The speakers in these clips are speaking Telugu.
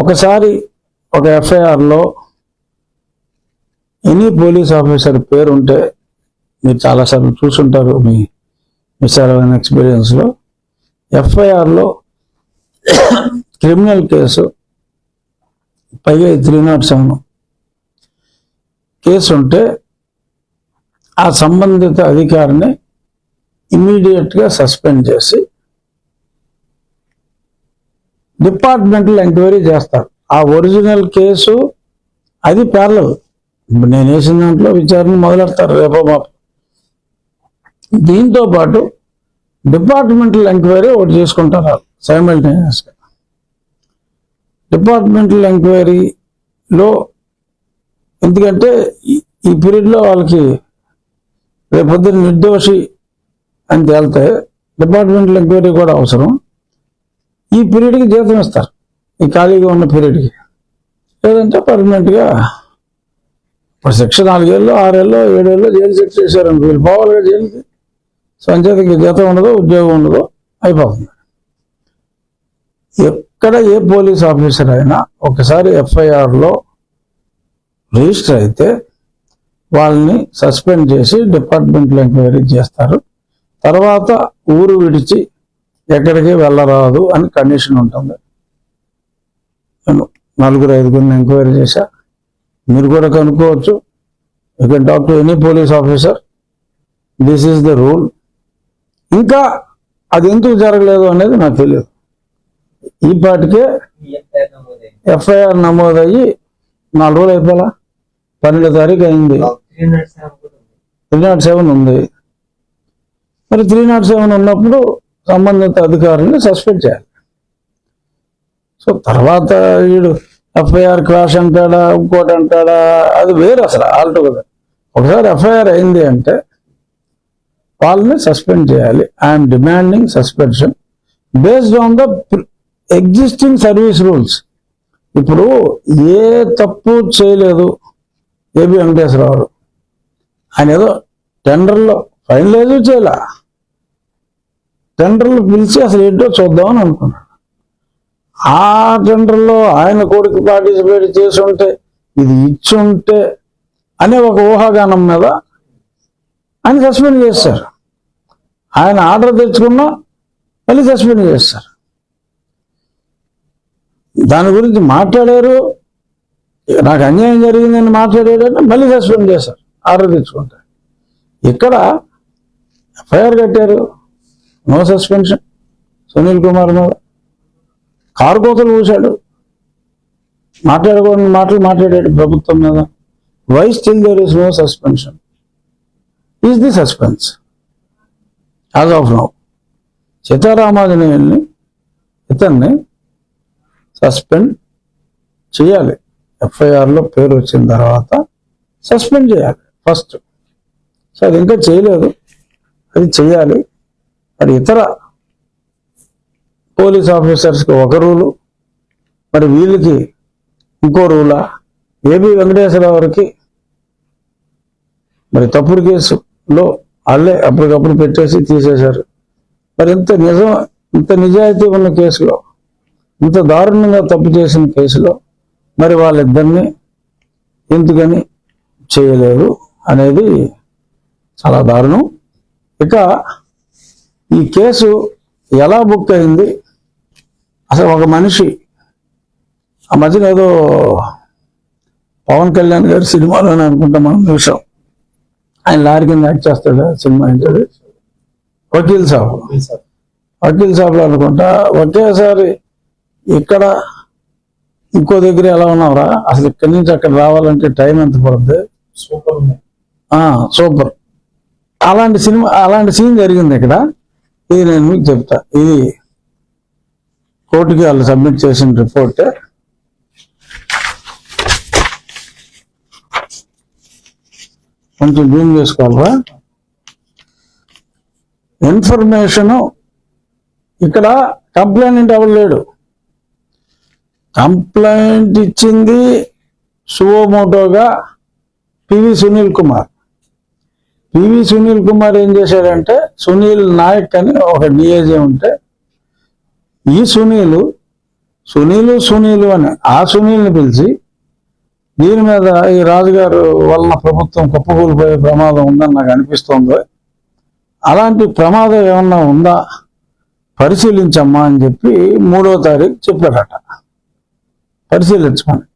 ఒకసారి ఒక ఎఫ్ఐఆర్లో ఎనీ పోలీస్ ఆఫీసర్ పేరు ఉంటే మీరు చాలాసార్లు చూసుంటారు మీ విశాలమైన ఎక్స్పీరియన్స్లో. ఎఫ్ఐఆర్లో క్రిమినల్ కేసు పైగా త్రీ నాట్ సెవెన్ కేసు ఉంటే ఆ సంబంధిత అధికారిని ఇమ్మీడియట్గా సస్పెండ్ చేసి డిపార్ట్మెంటల్ ఎంక్వైరీ చేస్తారు. ఆ ఒరిజినల్ కేసు అది ప్యారలల్ ఇప్పుడు నేను వేసిన దాంట్లో విచారణ మొదలెడతారు రేపో మాపు. దీంతో పాటు డిపార్ట్మెంటల్ ఎంక్వైరీ ఒకటి చేసుకుంటారు సైమల్టేనియస్గా. డిపార్ట్మెంటల్ ఎంక్వైరీలో ఎందుకంటే ఈ- ఈ పీరియడ్లో వాళ్ళకి రేపొద్దున నిర్దోషి అని తేలితే డిపార్ట్మెంటల్ ఎంక్వైరీ కూడా అవసరం. ఈ పీరియడ్కి జీతం ఇస్తారు. ఈ ఖాళీగా ఉన్న పీరియడ్కి. లేదంటే పర్మనెంట్గా ఇప్పుడు శిక్ష నాలుగేళ్ళు ఆరేళ్ళు ఏడేళ్ళు జైలు శిక్ష చేశారు వీళ్ళు పోవాలిగా జైలుకి. సంచేతకి జీతం ఉండదు ఉద్యోగం ఉండదు అయిపోతుంది. ఎక్కడ ఏ పోలీస్ ఆఫీసర్ అయినా ఒకసారి ఎఫ్ఐఆర్లో రిజిస్టర్ అయితే వాళ్ళని సస్పెండ్ చేసి డిపార్ట్మెంట్లో ఎంక్వైరీ చేస్తారు. తర్వాత ఊరు విడిచి ఎక్కడికి వెళ్ళరాదు అని కండిషన్ ఉంటుంది. నలుగురు ఐదుగురిని ఎంక్వైరీ చేశా. మీరు కూడా కనుక్కోవచ్చు. You can talk to any police officer this is the rule ఇంకా అది ఎందుకు జరగలేదు అనేది నాకు తెలియదు. ఈ పాటికే ఎఫ్ఐఆర్ నమోదయ్యి నాలుగు రోజులు అయిపోలా? పన్నెండో తారీఖు అయింది. త్రీ నాట్ సెవెన్ ఉంది. మరి త్రీ నాట్ సెవెన్ ఉన్నప్పుడు సంబంధిత అధికారుల్ని సస్పెండ్ చేయాలి. సో తర్వాత వీడు ఎఫ్ఐఆర్ క్రాష్ అంటాడా ఇంకోటి అంటాడా అది వేరు అసలు ఆల్టుగెదర్ ఒకసారి ఎఫ్ఐఆర్ అయింది అంటే వాళ్ళని సస్పెండ్ చేయాలి. I'm demanding suspension based on the existing service rules ఇప్పుడు ఏ తప్పు చేయలేదు ఏబి వెంకటేశ్వరరావు. ఆయన ఏదో టెండర్లో ఫైనలైజ్ చేయాల? టెండర్లు పిలిచి అసలు ఏంటో చూద్దామని అనుకున్నాను ఆ టెండర్లో ఆయన కొడుకు పార్టిసిపేట్ చేసి ఉంటే ఇది ఇచ్చి ఉంటే అనే ఒక ఊహాగానం మీద ఆయన సస్పెండ్ చేస్తారు ఆయన ఆర్డర్ తెచ్చుకున్నా మళ్ళీ సస్పెండ్ చేస్తారు దాని గురించి మాట్లాడారు. నాకు అన్యాయం జరిగిందని మాట్లాడాడంటే మళ్ళీ సస్పెండ్ చేశారు. ఆర్డర్ తెచ్చుకుంటారు ఇక్కడ ఎఫ్ఐఆర్ కట్టారు. No suspension. సునీల్ కుమార్ మీద కారు కోతలు పూశాడు మాట్లాడకూడని మాటలు మాట్లాడాడు ప్రభుత్వం మీద. Why still there is no suspension is the suspense as of now సీతారామాజనేయుల్ని ఇతన్ని సస్పెండ్ చేయాలి. ఎఫ్ఐఆర్లో పేరు వచ్చిన తర్వాత సస్పెండ్ చేయాలి. ఫస్ట్ సో అది ఇంకా చేయలేదు. అది చేయాలి. మరి ఇతర పోలీస్ ఆఫీసర్స్కి ఒక రూలు మరి వీళ్ళకి ఇంకో రూలా? ఏబి వెంకటేశ్వరరావుకి మరి తప్పుడు కేసులో వాళ్ళే అప్పటికప్పుడు పెట్టేసి తీసేశారు. మరి ఇంత నిజం ఇంత నిజాయితీ ఉన్న కేసులో ఇంత దారుణంగా తప్పు చేసిన కేసులో మరి వాళ్ళిద్దరిని ఎందుకని చేయలేదు అనేది చాలా దారుణం. ఇక ఈ కేసు ఎలా బుక్ అయింది? అసలు ఒక మనిషి ఆ మధ్యన ఏదో పవన్ కళ్యాణ్ గారి సినిమాలోనే అనుకుంటా మనం చూసాం ఆయన లారీ కింద యాక్ట్ చేస్తాడు సినిమా ఏంటది? వకీల్ సాబ్. వకీల్ సాబ్లో అనుకుంటా ఒకేసారి ఇక్కడ ఇంకో దగ్గర ఎలా ఉన్నావురా? అసలు ఇక్కడి నుంచి అక్కడ రావాలంటే టైం ఎంత పడుతుంది సూపర్ సూపర్. అలాంటి సినిమా అలాంటి సీన్ జరిగింది ఇక్కడ. ఇది నేను మీకు చెప్తా. ఇది కోర్టుకి వాళ్ళు సబ్మిట్ చేసిన రిపోర్ట్. కొంచెం జూమ్ చేసుకోవాలరా? ఇన్ఫర్మేషన్ ఇక్కడ కంప్లైంట్ ఎవరు లేడు. కంప్లైంట్ ఇచ్చింది సువోమోటోగా పివి సునీల్ కుమార్. పివి సునీల్ కుమార్ ఏం చేశాడంటే సునీల్ నాయక్ అని ఒక డిఏజీ ఉంటే ఈ సునీల్ సునీలు సునీలు అని ఆ సునీల్ని పిలిచి దీని మీద ఈ రాజుగారు వలన ప్రభుత్వం కుప్పకూలిపోయే ప్రమాదం ఉందని నాకు అనిపిస్తోంది. అలాంటి ప్రమాదం ఏమన్నా ఉందా? పరిశీలించమ్మా అని చెప్పి మూడో తారీఖు చెప్పారట పరిశీలించమని.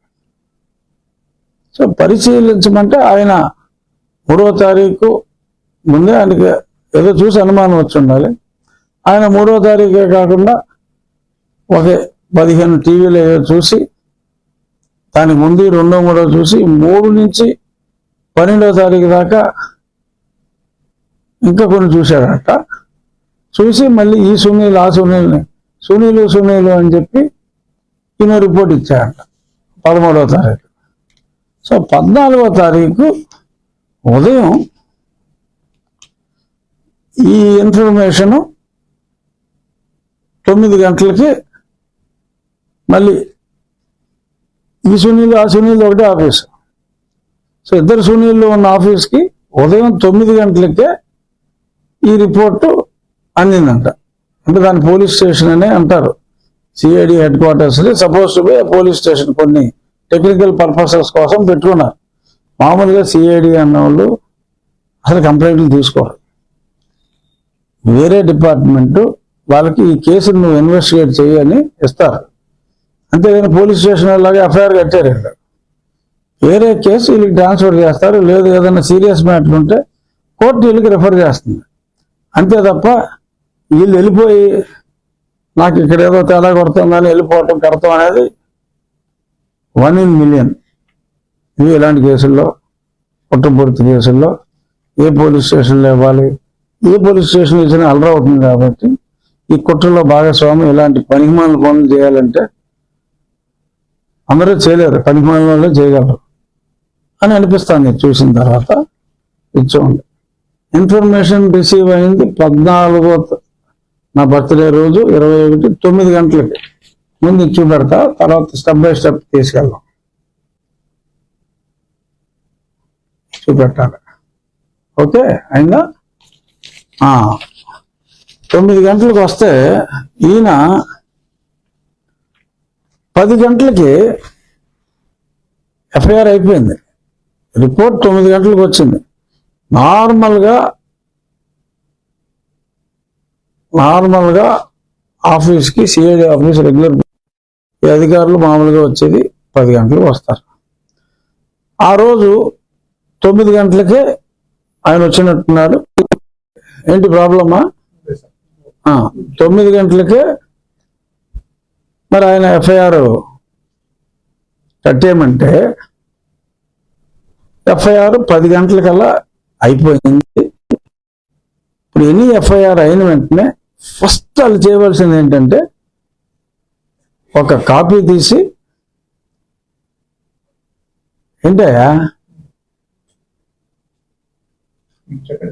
సో పరిశీలించమంటే ఆయన మూడవ తారీఖు ముందే ఆయనకి ఏదో చూసి అనుమానం వచ్చి ఉండాలి. ఆయన మూడవ తారీఖే కాకుండా ఒక పదిహేను టీవీలు ఏదో చూసి దానికి ముందు రెండో మూడో చూసి మూడు నుంచి పన్నెండవ తారీఖు దాకా ఇంకా కొన్ని చూశాడట. చూసి మళ్ళీ ఈ సునీల్ ఆ సునీల్ని సునీలు సునీలు అని చెప్పి ఈయన రిపోర్ట్ ఇచ్చాడట పదమూడవ తారీఖు. సో పద్నాలుగో తారీఖు ఉదయం ఈ ఇన్ఫర్మేషను తొమ్మిది గంటలకి మళ్ళీ ఈ సునీలు ఆ సునీలు ఒకటే ఆఫీస్ సో ఇద్దరు సునీళ్ళు ఉన్న ఆఫీస్కి ఉదయం తొమ్మిది గంటలకే ఈ రిపోర్టు అందిందంట. అంటే దాని పోలీస్ స్టేషన్ అనే అంటారు. CID headquarters suppose to be police station కొన్ని టెక్నికల్ పర్పసెస్ కోసం పెట్టుకున్నారు. మామూలుగా సిఐడి అన్న వాళ్ళు అసలు కంప్లైంట్లు తీసుకోరు. వేరే డిపార్ట్మెంట్ వాళ్ళకి ఈ కేసును నువ్వు ఇన్వెస్టిగేట్ చేయని ఇస్తారు. అంతేగాని పోలీస్ స్టేషన్ లాగా ఎఫ్ఐఆర్ కట్టారు ఇక్కడ. వేరే కేసు వీళ్ళకి ట్రాన్స్ఫర్ చేస్తారు. లేదు ఏదైనా సీరియస్ మ్యాటర్ ఉంటే కోర్టు వీళ్ళకి రిఫర్ చేస్తుంది. అంతే తప్ప వీళ్ళు వెళ్ళిపోయి నాకు ఇక్కడ ఏదో తేడా కొడుతుందని వెళ్ళిపోవటం కడతాం అనేది వన్ ఇన్ మిలియన్. ఇవి ఇలాంటి కేసుల్లో? పుట్టపూర్తి కేసుల్లో ఏ పోలీస్ స్టేషన్లో ఇవ్వాలి? ఏ పోలీస్ స్టేషన్ ఇచ్చినా అలరా అవుతుంది కాబట్టి ఈ కుట్రలో భాగస్వామి ఇలాంటి పనికిమాల పనులు చేయాలంటే అందరూ చేయలేరు. పనికిమాల చేయగలరు అని అనిపిస్తుంది. చూసిన తర్వాత ఇచ్చోండి ఇన్ఫర్మేషన్ రిసీవ్ అయింది పద్నాలుగో నా బర్త్డే రోజు ఇరవై ఒకటి తొమ్మిది గంటలకి. ముందు ఇచ్చి పెడతా తర్వాత స్టెప్ బై స్టెప్ తీసుకెళ్దాం. చూపెట్టాలి. ఓకే? అయిందా? తొమ్మిది గంటలకు వస్తే ఈయన పది గంటలకి ఎఫ్ఐఆర్ అయిపోయింది. రిపోర్ట్ తొమ్మిది గంటలకు వచ్చింది. నార్మల్గా నార్మల్గా ఆఫీస్కి సిఐడి ఆఫీస్ రెగ్యులర్ అధికారులు మామూలుగా వచ్చేది పది గంటలకు వస్తారు. ఆ రోజు తొమ్మిది గంటలకే ఆయన వచ్చినట్టున్నాడు ఏంటి ప్రాబ్లమా? తొమ్మిది గంటలకే మరి ఆయన ఎఫ్ఐఆర్ కట్టేయమంటే ఎఫ్ఐఆర్ పది గంటలకల్లా అయిపోయింది. ఇప్పుడు ఎనీ ఎఫ్ఐఆర్ అయిన వెంటనే ఫస్ట్ వాళ్ళు చేయవలసింది ఏంటంటే ఒక కాపీ తీసి ఏంటయ్యా? picture